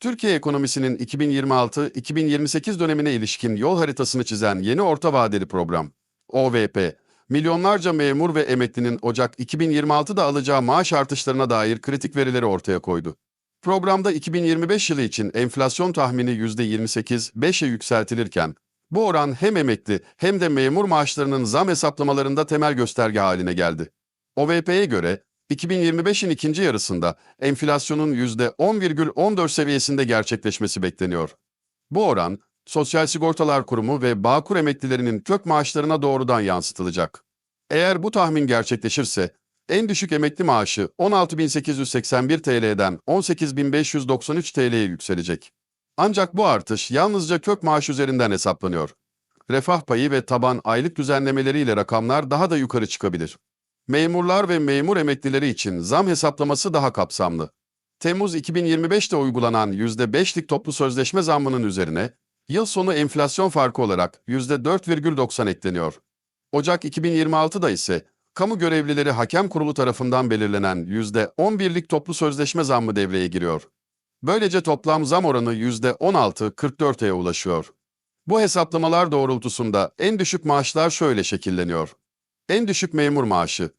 Türkiye ekonomisinin 2026-2028 dönemine ilişkin yol haritasını çizen yeni orta vadeli program, OVP, milyonlarca memur ve emeklinin Ocak 2026'da alacağı maaş artışlarına dair kritik verileri ortaya koydu. Programda 2025 yılı için enflasyon tahmini %28-5'e yükseltilirken, bu oran hem emekli hem de memur maaşlarının zam hesaplamalarında temel gösterge haline geldi. OVP'ye göre 2025'in ikinci yarısında enflasyonun %10,14 seviyesinde gerçekleşmesi bekleniyor. Bu oran, Sosyal Sigortalar Kurumu ve Bağkur emeklilerinin kök maaşlarına doğrudan yansıtılacak. Eğer bu tahmin gerçekleşirse, en düşük emekli maaşı 16.881 TL'den 18.593 TL'ye yükselecek. Ancak bu artış yalnızca kök maaş üzerinden hesaplanıyor. Refah payı ve taban aylık düzenlemeleriyle rakamlar daha da yukarı çıkabilir. Memurlar ve memur emeklileri için zam hesaplaması daha kapsamlı. Temmuz 2025'te uygulanan %5'lik toplu sözleşme zammının üzerine yıl sonu enflasyon farkı olarak %4,90 ekleniyor. Ocak 2026'da ise kamu görevlileri hakem kurulu tarafından belirlenen %11'lik toplu sözleşme zammı devreye giriyor. Böylece toplam zam oranı %16,44'e ulaşıyor. Bu hesaplamalar doğrultusunda en düşük maaşlar şöyle şekilleniyor. En düşük memur maaşı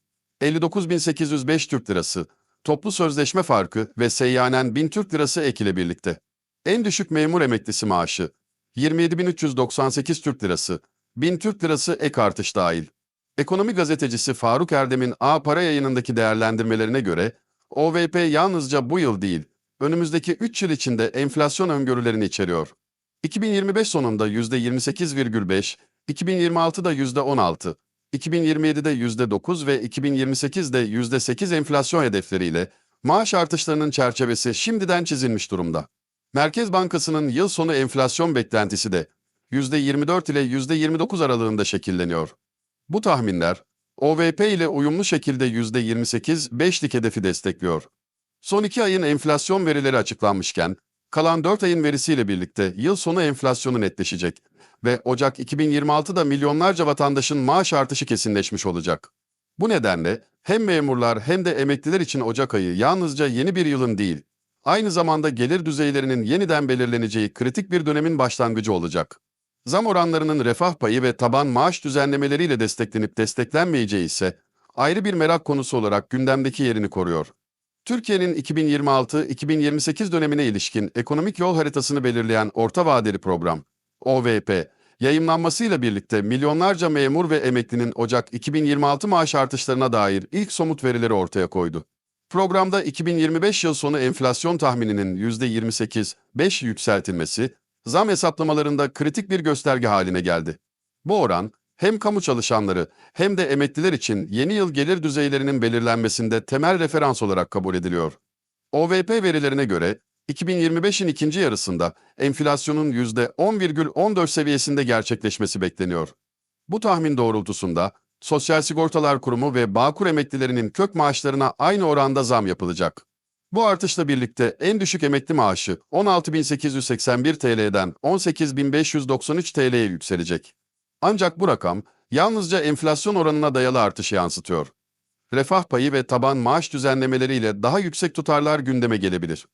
59.805 Türk Lirası, toplu sözleşme farkı ve seyyanen 1000 Türk Lirası ek ile birlikte. En düşük memur emeklisi maaşı 27.398 Türk Lirası, 1000 Türk Lirası ek artış dahil. Ekonomi gazetecisi Faruk Erdem'in A Para yayınındaki değerlendirmelerine göre OVP yalnızca bu yıl değil, önümüzdeki 3 yıl içinde enflasyon öngörülerini içeriyor. 2025 sonunda %28,5, 2026'da %16, 2027'de %9 ve 2028'de %8 enflasyon hedefleriyle maaş artışlarının çerçevesi şimdiden çizilmiş durumda. Merkez Bankası'nın yıl sonu enflasyon beklentisi de %24 ile %29 aralığında şekilleniyor. Bu tahminler OVP ile uyumlu şekilde %28-5'lik hedefi destekliyor. Son iki ayın enflasyon verileri açıklanmışken, kalan 4 ayın verisiyle birlikte yıl sonu enflasyonu netleşecek ve Ocak 2026'da milyonlarca vatandaşın maaş artışı kesinleşmiş olacak. Bu nedenle hem memurlar hem de emekliler için Ocak ayı yalnızca yeni bir yılın değil, aynı zamanda gelir düzeylerinin yeniden belirleneceği kritik bir dönemin başlangıcı olacak. Zam oranlarının refah payı ve taban maaş düzenlemeleriyle desteklenip desteklenmeyeceği ise ayrı bir merak konusu olarak gündemdeki yerini koruyor. Türkiye'nin 2026-2028 dönemine ilişkin ekonomik yol haritasını belirleyen orta vadeli program, OVP, yayımlanmasıyla birlikte milyonlarca memur ve emeklinin Ocak 2026 maaş artışlarına dair ilk somut verileri ortaya koydu. Programda 2025 yıl sonu enflasyon tahmininin %28-5 yükseltilmesi, zam hesaplamalarında kritik bir gösterge haline geldi. Bu oran, hem kamu çalışanları hem de emekliler için yeni yıl gelir düzeylerinin belirlenmesinde temel referans olarak kabul ediliyor. OVP verilerine göre 2025'in ikinci yarısında enflasyonun %10,14 seviyesinde gerçekleşmesi bekleniyor. Bu tahmin doğrultusunda Sosyal Sigortalar Kurumu ve Bağkur emeklilerinin kök maaşlarına aynı oranda zam yapılacak. Bu artışla birlikte en düşük emekli maaşı 16.881 TL'den 18.593 TL'ye yükselecek. Ancak bu rakam yalnızca enflasyon oranına dayalı artışı yansıtıyor. Refah payı ve taban maaş düzenlemeleriyle daha yüksek tutarlar gündeme gelebilir.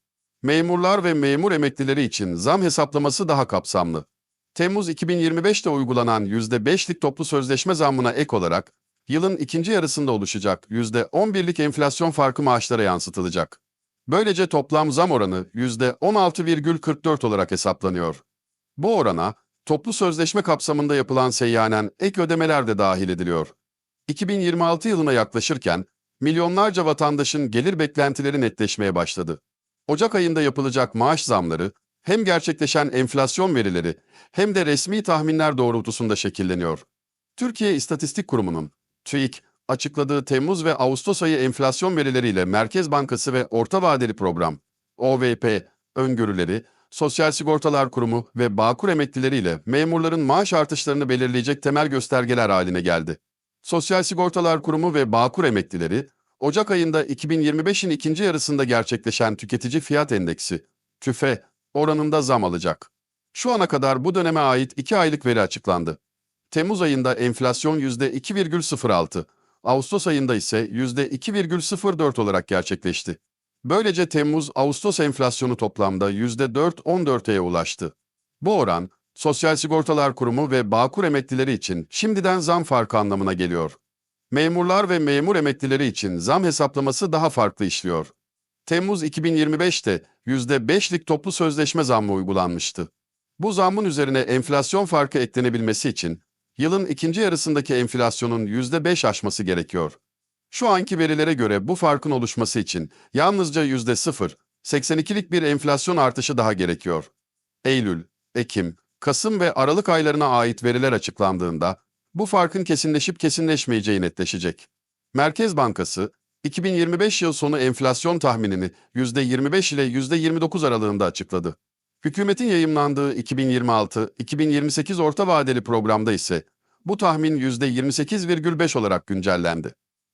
Memurlar ve memur emeklileri için zam hesaplaması daha kapsamlı. Temmuz 2025'te uygulanan %5'lik toplu sözleşme zammına ek olarak, yılın ikinci yarısında oluşacak %11'lik enflasyon farkı maaşlara yansıtılacak. Böylece toplam zam oranı %16,44 olarak hesaplanıyor. Bu orana, toplu sözleşme kapsamında yapılan seyyanen ek ödemeler de dahil ediliyor. 2026 yılına yaklaşırken, milyonlarca vatandaşın gelir beklentileri netleşmeye başladı. Ocak ayında yapılacak maaş zamları, hem gerçekleşen enflasyon verileri hem de resmi tahminler doğrultusunda şekilleniyor. Türkiye İstatistik Kurumu'nun TÜİK açıkladığı Temmuz ve Ağustos ayı enflasyon verileriyle Merkez Bankası ve Orta Vadeli Program OVP öngörüleri, Sosyal Sigortalar Kurumu ve Bağkur emeklileriyle memurların maaş artışlarını belirleyecek temel göstergeler haline geldi. Sosyal Sigortalar Kurumu ve Bağkur emeklileri, Ocak ayında 2025'in ikinci yarısında gerçekleşen tüketici fiyat endeksi, TÜFE, oranında zam alacak. Şu ana kadar bu döneme ait 2 aylık veri açıklandı. Temmuz ayında enflasyon %2,06, Ağustos ayında ise %2,04 olarak gerçekleşti. Böylece Temmuz-Ağustos enflasyonu toplamda %4.14'e ulaştı. Bu oran, Sosyal Sigortalar Kurumu ve Bağkur emeklileri için şimdiden zam farkı anlamına geliyor. Memurlar ve memur emeklileri için zam hesaplaması daha farklı işliyor. Temmuz 2025'te %5'lik toplu sözleşme zammı uygulanmıştı. Bu zammın üzerine enflasyon farkı eklenebilmesi için yılın ikinci yarısındaki enflasyonun %5 aşması gerekiyor. Şu anki verilere göre bu farkın oluşması için yalnızca %0, 82'lik bir enflasyon artışı daha gerekiyor. Eylül, Ekim, Kasım ve Aralık aylarına ait veriler açıklandığında bu farkın kesinleşip kesinleşmeyeceği netleşecek. Merkez Bankası, 2025 yıl sonu enflasyon tahminini %25 ile %29 aralığında açıkladı. Hükümetin yayımlandığı 2026-2028 orta vadeli programda ise bu tahmin %28,5 olarak güncellendi.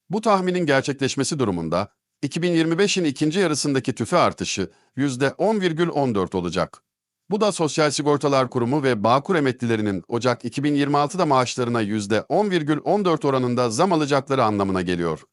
Bu tahminin gerçekleşmesi durumunda 2025'in ikinci yarısındaki tüfe artışı %10,14 olacak. Bu da Sosyal Sigortalar Kurumu ve Bağkur emeklilerinin Ocak 2026'da maaşlarına %10,14 oranında zam alacakları anlamına geliyor.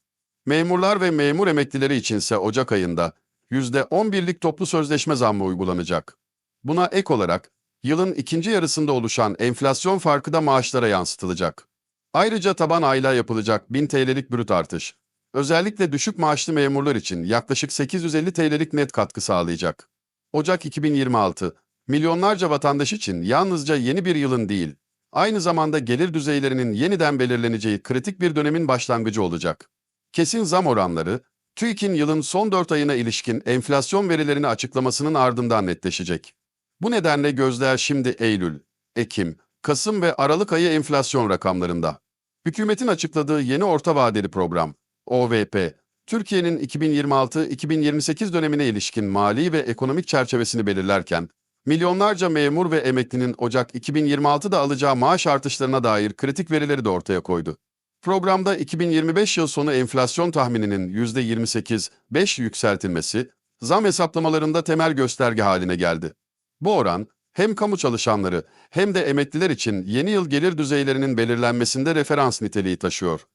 Memurlar ve memur emeklileri içinse Ocak ayında %11'lik toplu sözleşme zammı uygulanacak. Buna ek olarak yılın ikinci yarısında oluşan enflasyon farkı da maaşlara yansıtılacak. Ayrıca taban aylığa yapılacak 1000 TL'lik brüt artış, özellikle düşük maaşlı memurlar için yaklaşık 850 TL'lik net katkı sağlayacak. Ocak 2026, milyonlarca vatandaş için yalnızca yeni bir yılın değil, aynı zamanda gelir düzeylerinin yeniden belirleneceği kritik bir dönemin başlangıcı olacak. Kesin zam oranları, TÜİK'in yılın son 4 ayına ilişkin enflasyon verilerini açıklamasının ardından netleşecek. Bu nedenle gözler şimdi Eylül, Ekim, Kasım ve Aralık ayı enflasyon rakamlarında. Hükümetin açıkladığı yeni orta vadeli program, OVP, Türkiye'nin 2026-2028 dönemine ilişkin mali ve ekonomik çerçevesini belirlerken, milyonlarca memur ve emeklinin Ocak 2026'da alacağı maaş artışlarına dair kritik verileri de ortaya koydu. Programda 2025 yıl sonu enflasyon tahmininin %28,5 yükseltilmesi, zam hesaplamalarında temel gösterge haline geldi. Bu oran, hem kamu çalışanları hem de emekliler için yeni yıl gelir düzeylerinin belirlenmesinde referans niteliği taşıyor.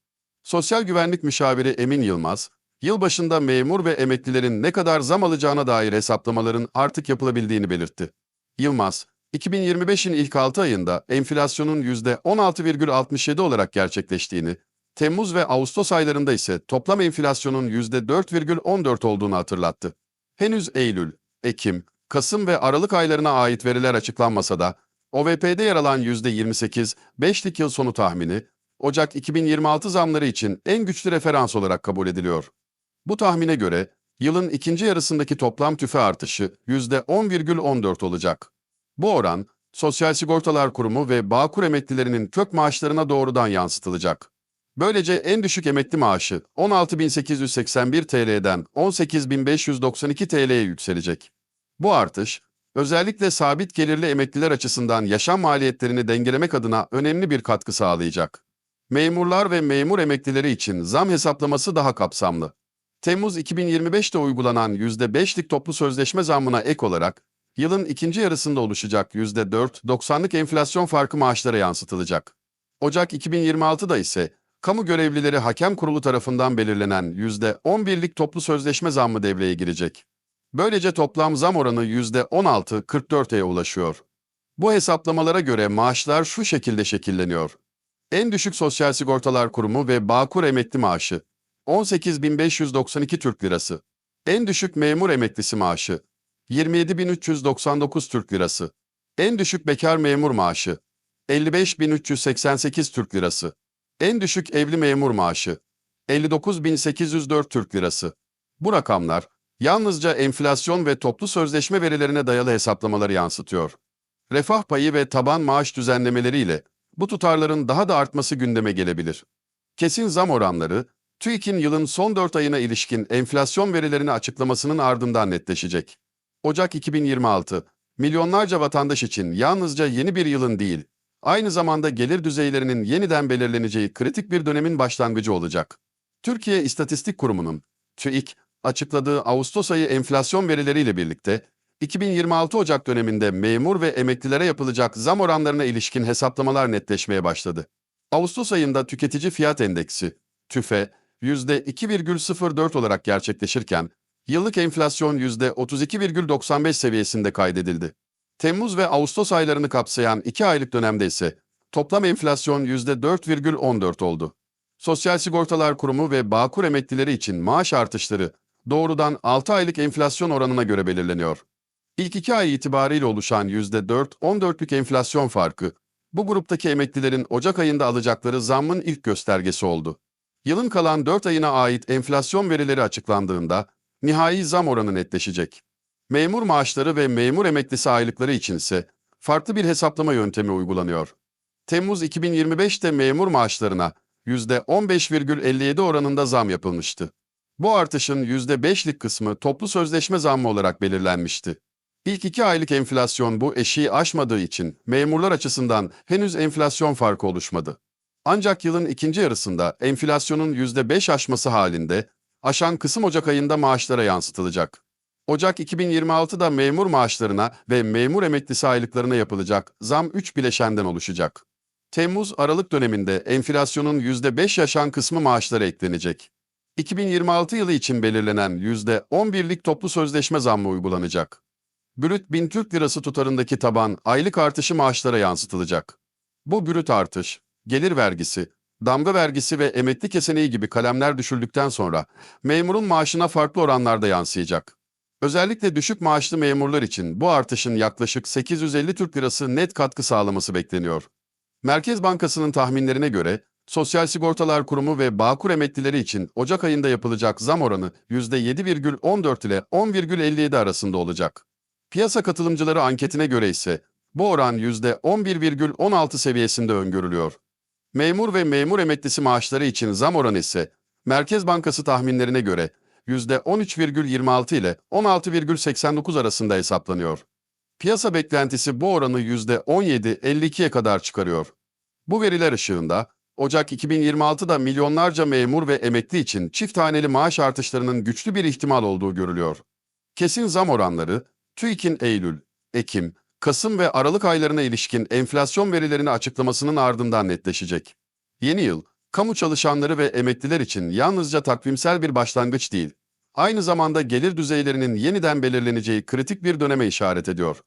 Sosyal Güvenlik Müşaviri Emin Yılmaz, yılbaşında memur ve emeklilerin ne kadar zam alacağına dair hesaplamaların artık yapılabildiğini belirtti. Yılmaz, 2025'in ilk 6 ayında enflasyonun %16,67 olarak gerçekleştiğini, Temmuz ve Ağustos aylarında ise toplam enflasyonun %4,14 olduğunu hatırlattı. Henüz Eylül, Ekim, Kasım ve Aralık aylarına ait veriler açıklanmasa da, OVP'de yer alan %28, 5'lik yıl sonu tahmini, Ocak 2026 zamları için en güçlü referans olarak kabul ediliyor. Bu tahmine göre, yılın ikinci yarısındaki toplam tüfe artışı %10,14 olacak. Bu oran, Sosyal Sigortalar Kurumu ve Bağkur emeklilerinin kök maaşlarına doğrudan yansıtılacak. Böylece en düşük emekli maaşı 16.881 TL'den 18.592 TL'ye yükselecek. Bu artış, özellikle sabit gelirli emekliler açısından yaşam maliyetlerini dengelemek adına önemli bir katkı sağlayacak. Memurlar ve memur emeklileri için zam hesaplaması daha kapsamlı. Temmuz 2025'te uygulanan %5'lik toplu sözleşme zammına ek olarak, yılın ikinci yarısında oluşacak %4.90'lık enflasyon farkı maaşlara yansıtılacak. Ocak 2026'da ise, kamu görevlileri hakem kurulu tarafından belirlenen %11'lik toplu sözleşme zammı devreye girecek. Böylece toplam zam oranı %16.44'e ulaşıyor. Bu hesaplamalara göre maaşlar şu şekilde şekilleniyor. En düşük Sosyal Sigortalar Kurumu ve Bağkur emekli maaşı 18.592 Türk Lirası. En düşük memur emeklisi maaşı 27.399 Türk Lirası. En düşük bekar memur maaşı 55.388 Türk Lirası. En düşük evli memur maaşı 59.804 Türk Lirası. Bu rakamlar yalnızca enflasyon ve toplu sözleşme verilerine dayalı hesaplamaları yansıtıyor. Refah payı ve taban maaş düzenlemeleriyle bu tutarların daha da artması gündeme gelebilir. Kesin zam oranları, TÜİK'in yılın son 4 ayına ilişkin enflasyon verilerini açıklamasının ardından netleşecek. Ocak 2026, milyonlarca vatandaş için yalnızca yeni bir yılın değil, aynı zamanda gelir düzeylerinin yeniden belirleneceği kritik bir dönemin başlangıcı olacak. Türkiye İstatistik Kurumu'nun, TÜİK, açıkladığı Ağustos ayı enflasyon verileriyle birlikte 2026 Ocak döneminde memur ve emeklilere yapılacak zam oranlarına ilişkin hesaplamalar netleşmeye başladı. Ağustos ayında tüketici fiyat endeksi, TÜFE, %2,04 olarak gerçekleşirken, Yıllık enflasyon %32,95 seviyesinde kaydedildi. Temmuz ve Ağustos aylarını kapsayan 2 aylık dönemde ise toplam enflasyon %4,14 oldu. Sosyal Sigortalar Kurumu ve Bağkur emeklileri için maaş artışları doğrudan 6 aylık enflasyon oranına göre belirleniyor. İlk 2 ay itibariyle oluşan %4-14'lük enflasyon farkı, bu gruptaki emeklilerin Ocak ayında alacakları zammın ilk göstergesi oldu. Yılın kalan 4 ayına ait enflasyon verileri açıklandığında nihai zam oranı netleşecek. Memur maaşları ve memur emeklisi aylıkları için ise farklı bir hesaplama yöntemi uygulanıyor. Temmuz 2025'te memur maaşlarına %15,57 oranında zam yapılmıştı. Bu artışın %5'lik kısmı toplu sözleşme zammı olarak belirlenmişti. İlk iki aylık enflasyon bu eşiği aşmadığı için memurlar açısından henüz enflasyon farkı oluşmadı. Ancak yılın ikinci yarısında enflasyonun %5 aşması halinde aşan kısım Ocak ayında maaşlara yansıtılacak. Ocak 2026'da memur maaşlarına ve memur emeklisi aylıklarına yapılacak zam 3 bileşenden oluşacak. Temmuz-Aralık döneminde enflasyonun %5 yaşan kısmı maaşlara eklenecek. 2026 yılı için belirlenen %11'lik toplu sözleşme zammı uygulanacak. Brüt 1000 Türk Lirası tutarındaki taban aylık artışı maaşlara yansıtılacak. Bu brüt artış, gelir vergisi, damga vergisi ve emekli keseneği gibi kalemler düşüldükten sonra memurun maaşına farklı oranlarda yansıyacak. Özellikle düşük maaşlı memurlar için bu artışın yaklaşık 850 Türk Lirası net katkı sağlaması bekleniyor. Merkez Bankası'nın tahminlerine göre Sosyal Sigortalar Kurumu ve Bağkur emeklileri için Ocak ayında yapılacak zam oranı %7,14 ile 10,57 arasında olacak. Piyasa katılımcıları anketine göre ise bu oran %11,16 seviyesinde öngörülüyor. Memur ve memur emeklisi maaşları için zam oranı ise Merkez Bankası tahminlerine göre %13,26 ile 16,89 arasında hesaplanıyor. Piyasa beklentisi bu oranı %17,52'ye kadar çıkarıyor. Bu veriler ışığında Ocak 2026'da milyonlarca memur ve emekli için çift taneli maaş artışlarının güçlü bir ihtimal olduğu görülüyor. Kesin zam oranları TÜİK'in Eylül, Ekim, Kasım ve Aralık aylarına ilişkin enflasyon verilerini açıklamasının ardından netleşecek. Yeni yıl, kamu çalışanları ve emekliler için yalnızca takvimsel bir başlangıç değil, aynı zamanda gelir düzeylerinin yeniden belirleneceği kritik bir döneme işaret ediyor.